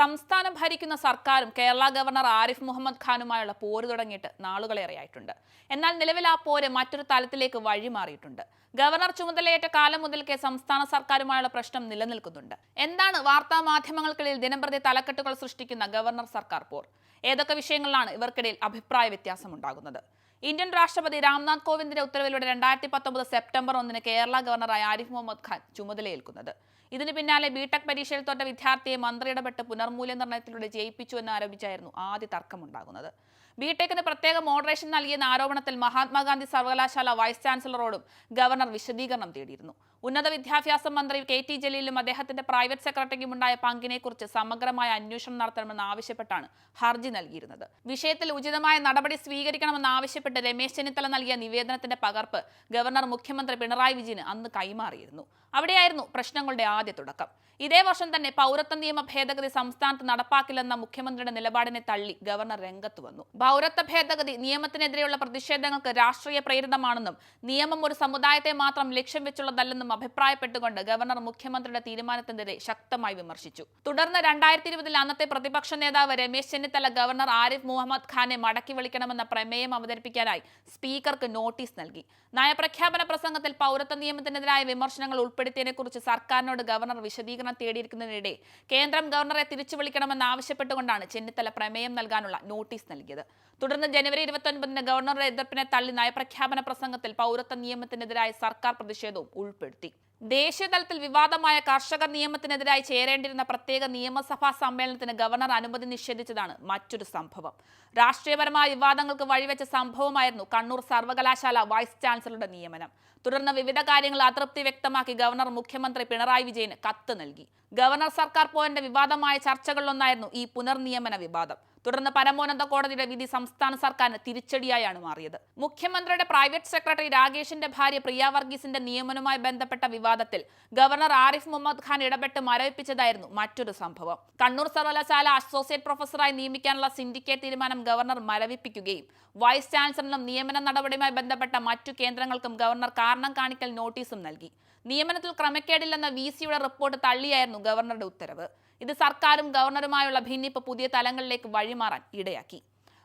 സംസ്ഥാനം ഭരിക്കുന്ന സർക്കാരും കേരള ഗവർണർ ആരിഫ് മുഹമ്മദ് ഖാനുമായുള്ള പോര് തുടങ്ങിയിട്ട് നാളുകളേറെയായിട്ടുണ്ട്. എന്നാൽ നിലവിൽ ആ പോര് മറ്റൊരു തലത്തിലേക്ക് വഴിമാറിയിട്ടുണ്ട്. ഗവർണർ ചുമതലയേറ്റ കാലം മുതൽക്കേ സംസ്ഥാന സർക്കാരുമായുള്ള പ്രശ്നം നിലനിൽക്കുന്നുണ്ട്. എന്താണ് വാർത്താ മാധ്യമങ്ങൾക്കിടയിൽ ദിനംപ്രതി തലക്കെട്ടുകൾ സൃഷ്ടിക്കുന്ന ഗവർണർ സർക്കാർ പോർ? ഏതൊക്കെ വിഷയങ്ങളിലാണ് ഇവർക്കിടയിൽ അഭിപ്രായ വ്യത്യാസമുണ്ടാകുന്നത്? ഇന്ത്യൻ രാഷ്ട്രപതി രാംനാഥ് കോവിന്ദിന്റെ ഉത്തരവിലൂടെ രണ്ടായിരത്തി പത്തൊമ്പത് സെപ്റ്റംബർ ഒന്നിന് കേരള ഗവർണറായി ആരിഫ് മുഹമ്മദ് ഖാൻ ചുമതലയേൽക്കുന്നത്. ഇതിനു പിന്നാലെ ബിടെക് പരീക്ഷയിൽ തോറ്റ വിദ്യാർത്ഥിയെ മന്ത്രി ഇടപെട്ട് പുനർമൂല്യനിർണയത്തിലൂടെ ജയിപ്പിച്ചു എന്ന് ആരോപിച്ചായിരുന്നു ആദ്യ തർക്കമുണ്ടാകുന്നത്. ബിടെക്കിന് പ്രത്യേക മോഡറേഷൻ നൽകിയെന്ന ആരോപണത്തിൽ മഹാത്മാഗാന്ധി സർവകലാശാല വൈസ് ചാൻസലറോടും ഗവർണർ വിശദീകരണം തേടിയിരുന്നു. ഉന്നത വിദ്യാഭ്യാസ മന്ത്രി കെ ടി ജലീലും അദ്ദേഹത്തിന്റെ പ്രൈവറ്റ് സെക്രട്ടറിക്കും ഉണ്ടായ പങ്കിനെക്കുറിച്ച് സമഗ്രമായ അന്വേഷണം നടത്തണമെന്ന് ആവശ്യപ്പെട്ടാണ് ഹർജി നൽകിയിരുന്നത്. വിഷയത്തിൽ ഉചിതമായ നടപടി സ്വീകരിക്കണമെന്ന് ആവശ്യപ്പെട്ട് രമേശ് ചെന്നിത്തല നൽകിയ നിവേദനത്തിന്റെ പകർപ്പ് ഗവർണർ മുഖ്യമന്ത്രി പിണറായി വിജയന് അന്ന് കൈമാറിയിരുന്നു. അവിടെയായിരുന്നു പ്രശ്നങ്ങളുടെ ആദ്യ തുടക്കം. ഇതേ വർഷം തന്നെ പൗരത്വ നിയമ ഭേദഗതി സംസ്ഥാനത്ത് നടപ്പാക്കില്ലെന്ന മുഖ്യമന്ത്രിയുടെ നിലപാടിനെ തള്ളി ഗവർണർ രംഗത്ത് വന്നു. പൗരത്വ ഭേദഗതി നിയമത്തിനെതിരെയുള്ള പ്രതിഷേധങ്ങൾക്ക് രാഷ്ട്രീയ പ്രേരിതമാണെന്നും നിയമം ഒരു സമുദായത്തെ മാത്രം ലക്ഷ്യം വെച്ചുള്ളതല്ലെന്നും അഭിപ്രായപ്പെട്ടുകൊണ്ട് ഗവർണർ മുഖ്യമന്ത്രിയുടെ തീരുമാനത്തിനെതിരെ ശക്തമായി വിമർശിച്ചു. തുടർന്ന് രണ്ടായിരത്തി ഇരുപതിൽ അന്നത്തെ പ്രതിപക്ഷ നേതാവ് രമേശ് ചെന്നിത്തല ഗവർണർ ആരിഫ് മുഹമ്മദ് ഖാനെ മടക്കി വിളിക്കണമെന്ന പ്രമേയം അവതരിപ്പിക്കാനായി സ്പീക്കർക്ക് നോട്ടീസ് നൽകി. നയപ്രഖ്യാപന പ്രസംഗത്തിൽ പൗരത്വ നിയമത്തിനെതിരായ വിമർശനങ്ങൾ ഉൾപ്പെടുത്തിയതിനെക്കുറിച്ച് സർക്കാരിനോട് ഗവർണർ വിശദീകരണം തേടിയിരിക്കുന്നതിനിടെ കേന്ദ്രം ഗവർണറെ തിരിച്ചു വിളിക്കണമെന്ന് ആവശ്യപ്പെട്ടുകൊണ്ടാണ് ചെന്നിത്തല പ്രമേയം നൽകാനുള്ള നോട്ടീസ് നൽകിയത്. തുടർന്ന് ജനുവരി ഇരുപത്തൊൻപതിന് ഗവർണറുടെ എതിർപ്പിനെ തള്ളി നയപ്രഖ്യാപന പ്രസംഗത്തിൽ പൗരത്വ നിയമത്തിനെതിരായ സർക്കാർ പ്രതിഷേധവും ഉൾപ്പെടുത്തി. ദേശീയതലത്തിൽ വിവാദമായ കർഷക നിയമത്തിനെതിരായി ചേരേണ്ടിരുന്ന പ്രത്യേക നിയമസഭാ സമ്മേളനത്തിന് ഗവർണർ അനുമതി നിഷേധിച്ചതാണ് മറ്റൊരു സംഭവം. രാഷ്ട്രീയപരമായ വിവാദങ്ങൾക്ക് വഴിവെച്ച സംഭവമായിരുന്നു കണ്ണൂർ സർവകലാശാല വൈസ് ചാൻസലറുടെ നിയമനം. തുടർന്ന് വിവിധ കാര്യങ്ങൾ അതൃപ്തി വ്യക്തമാക്കി ഗവർണർ മുഖ്യമന്ത്രി പിണറായി വിജയന് കത്ത് നൽകി. ഗവർണർ സർക്കാർ പോയിന്റ് വിവാദമായ ചർച്ചകളിലൊന്നായിരുന്നു ഈ പുനർനിയമന വിവാദം. തുടർന്ന് പരമോന്നത കോടതിയുടെ വിധി സംസ്ഥാന സർക്കാരിന് തിരിച്ചടിയായാണ് മാറിയത്. മുഖ്യമന്ത്രിയുടെ പ്രൈവറ്റ് സെക്രട്ടറി രാകേഷിന്റെ ഭാര്യ പ്രിയ വർഗീസിന്റെ നിയമനവുമായി ബന്ധപ്പെട്ട വിവാദത്തിൽ ഗവർണർ ആരിഫ് മുഹമ്മദ് ഖാൻ ഇടപെട്ട് മരവിപ്പിച്ചതായിരുന്നു മറ്റൊരു സംഭവം. കണ്ണൂർ സർവകലാശാല അസോസിയേറ്റ് പ്രൊഫസറായി നിയമിക്കാനുള്ള സിൻഡിക്കേറ്റ് തീരുമാനം ഗവർണർ മരവിപ്പിക്കുകയും വൈസ് ചാൻസലറിനും നിയമന നടപടിയുമായി ബന്ധപ്പെട്ട മറ്റു കേന്ദ്രങ്ങൾക്കും ഗവർണർ കാരണം കാണിക്കൽ നോട്ടീസും നൽകി. നിയമനത്തിൽ ക്രമക്കേടില്ലെന്ന വി സിയുടെ റിപ്പോർട്ട് തള്ളിയായിരുന്നു ഗവർണറുടെ ഉത്തരവ്. ഇത് സർക്കാരും ഗവർണറുമായുള്ള ഭിന്നിപ്പ് പുതിയ തലങ്ങളിലേക്ക് വഴിമാറാൻ ഇടയാക്കി.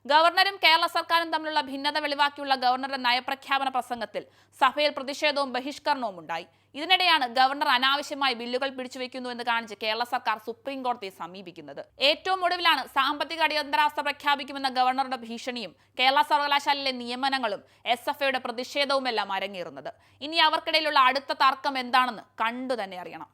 ഗവർണറും കേരള സർക്കാരും തമ്മിലുള്ള ഭിന്നത വെളിവാക്കിയുള്ള ഗവർണറുടെ നയപ്രഖ്യാപന പ്രസംഗത്തിൽ സഭയിൽ പ്രതിഷേധവും ബഹിഷ്കരണവും ഉണ്ടായി. ഇതിനിടെയാണ് ഗവർണർ അനാവശ്യമായി ബില്ലുകൾ പിടിച്ചുവെക്കുന്നു എന്ന് കാണിച്ച് കേരള സർക്കാർ സുപ്രീം കോടതിയെ സമീപിക്കുന്നത്. ഏറ്റവും ഒടുവിലാണ് സാമ്പത്തിക അടിയന്തരാവസ്ഥ പ്രഖ്യാപിക്കുമെന്ന ഗവർണറുടെ ഭീഷണിയും കേരള സർവകലാശാലയിലെ നിയമനങ്ങളും എസ് എഫ് ഐയുടെ പ്രതിഷേധവുമെല്ലാം അരങ്ങേറുന്നത്. ഇനി അവർക്കിടയിലുള്ള അടുത്ത തർക്കം എന്താണെന്ന് കണ്ടു തന്നെ അറിയണം.